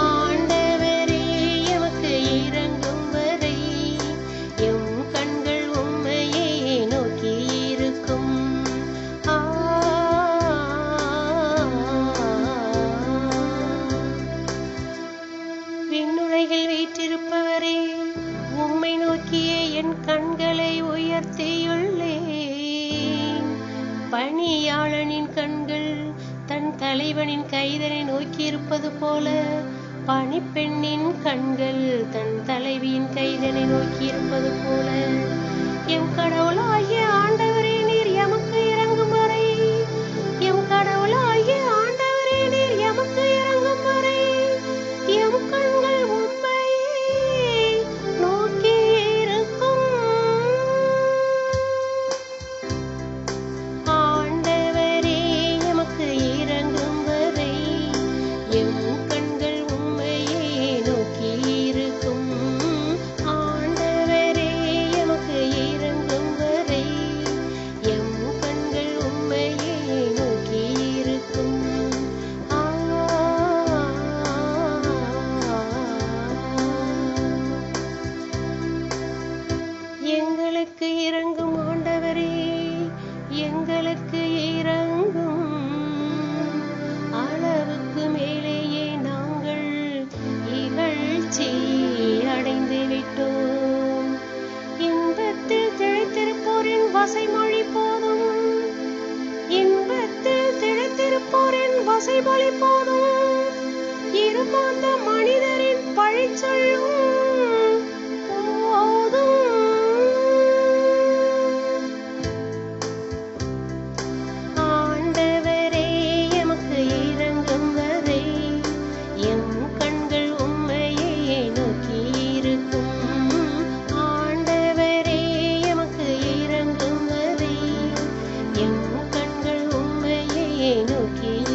ஆண்டவரே எமக்கு இறங்கும் வரை எம் கண்கள் உண்மையே நோக்கி இருக்கும். விண்ணுலகில் வீற்றிருப்பவரே உம்மை நோக்கியே என் கண்களை உயர்த்தியுள்ளேன் பணியாளனின் கண்கள் தன் தலைவனின் கைதனை பார்ப்பது போல பணிப்பெண்ணின் கண்கள் தன் தலைவியின் கைதனை நோக்கியிருப்பது போல எம் கடவுளா இகழ்ச்சி அடைந்து விட்டோம் இன்பத்தில் திளைத்திருப்போரின் வசைமொழி போதும். இன்பத்தில் திளைத்திருப்போரின் வசைமொழி போதும். இருமாந்த மனிதரின் பழிச்சொல்லும். ಏನು ಕೇ